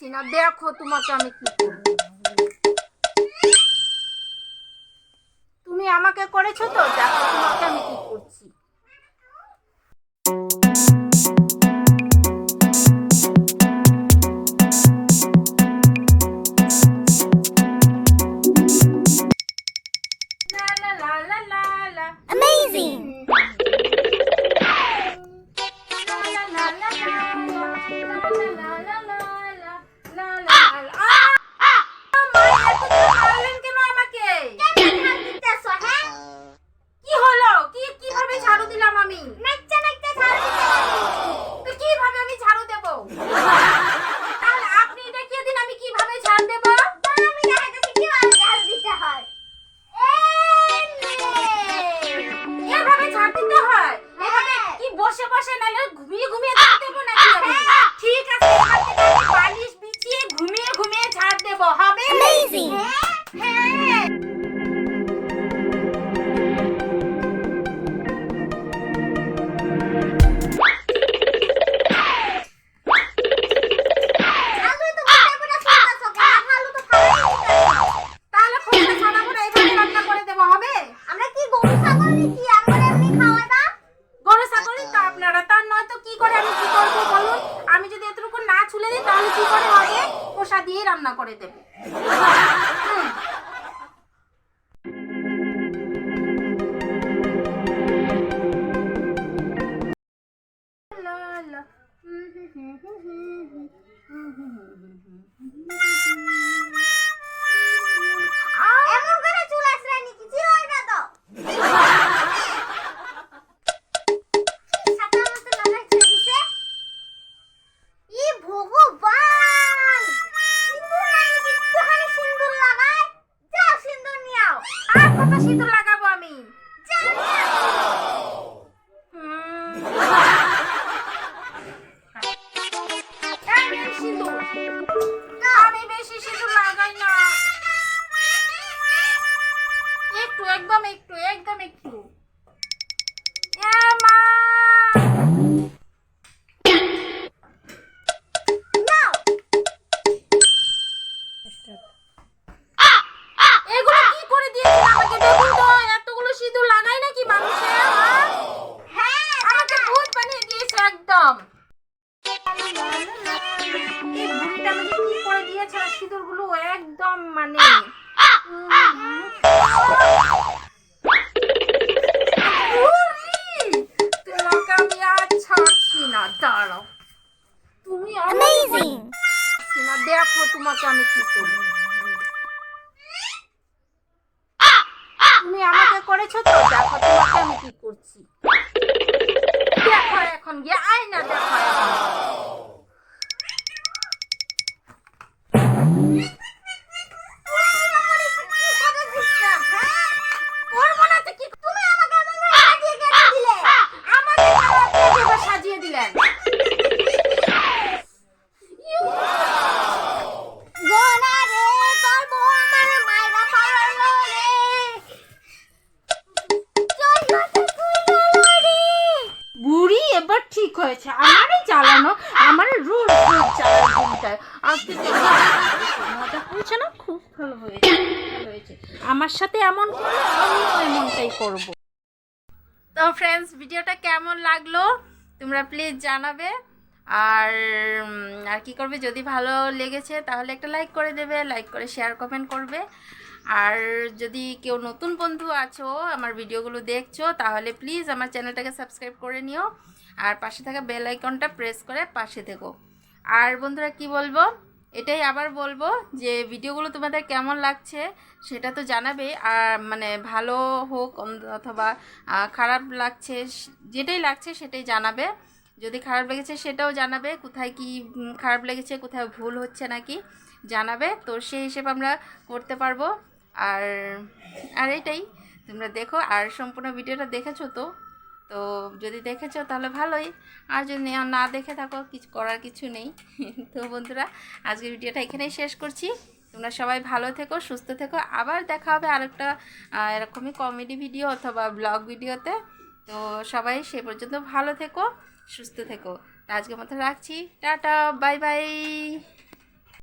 ছাড়ছি না দেখো তোমাকে আমি কি তুমি আমাকে করেছ তো দেখো তোমাকে আমি কি করছি Amazing! বসে বসে নালে ঘুমিয়ে ঘুমিয়ে দেবো ঠিক আছে দিয়ে রান্না করে দেবে হুম। কত সিঁদুর লাগাবো আমি। আমি বেশি সিঁদুর লাগাই না। একটু, একদম একটু একদম একটু। মা! তুমি! না দেখো তোমাকে আমি কি করব তুমি আমাকে করেছ তো দেখো তোমাকে আমি কি করছি। দেখো এখন গিয়ে আয় না দেখো ঠিক হয়েছে? আমারই চালানো আমার রোজ রোজ চালানো আজকে মজা হয়েছে না? খুব ভালো হয়েছে আমার সাথে এমন এমনটাই করব। তো ফ্রেন্ডস ভিডিওটা কেমন লাগল? তোমরা প্লিজ জানাবে। আর আর কি করবে? যদি ভালো লেগেছে, তাহলে একটা লাইক করে দেবে লাইক করে শেয়ার কমেন্ট করবে। আর যদি কেউ নতুন বন্ধু আছো, আমার ভিডিওগুলো দেখছ, তাহলে প্লিজ আমার চ্যানেলটাকে সাবস্ক্রাইব করে নিও। আর পাশে থাকা বেল আইকনটা প্রেস করে পাশে থেকো। আর বন্ধুরা, কি বলব? এটাই আবার বলব যে, ভিডিওগুলো তোমাদের কেমন লাগছে সেটা তো জানাবে। আর মানে ভালো হোক অথবা খারাপ লাগছে, যেটাই লাগছে সেটাই জানাবে। যদি খারাপ লেগেছে সেটাও জানাবে, কোথায় কি খারাপ লেগেছে কোথায় ভুল হচ্ছে নাকি জানাবে। তো সেই হিসেবে আমরা করতে পারব। আর আর এটাই, তোমরা দেখো। আর সম্পূর্ণ ভিডিওটা দেখেছ তো? তো যদি দেখেছ তাহলে ভালোই। আর যদি না- দেখে থাকো, কিছু করার কিছু নেই। তো বন্ধুরা, আজকের ভিডিওটা এখানেই শেষ করছি। তোমরা সবাই ভালো থেকো, সুস্থ থেকো। আবার দেখা হবে আরেকটা এরকমই কমেডি ভিডিও অথবা ব্লগ ভিডিওতে তো সবাই সে পর্যন্ত ভালো থেকো, সুস্থ থেকো। আজকের মতো রাখছি। Tata bye bye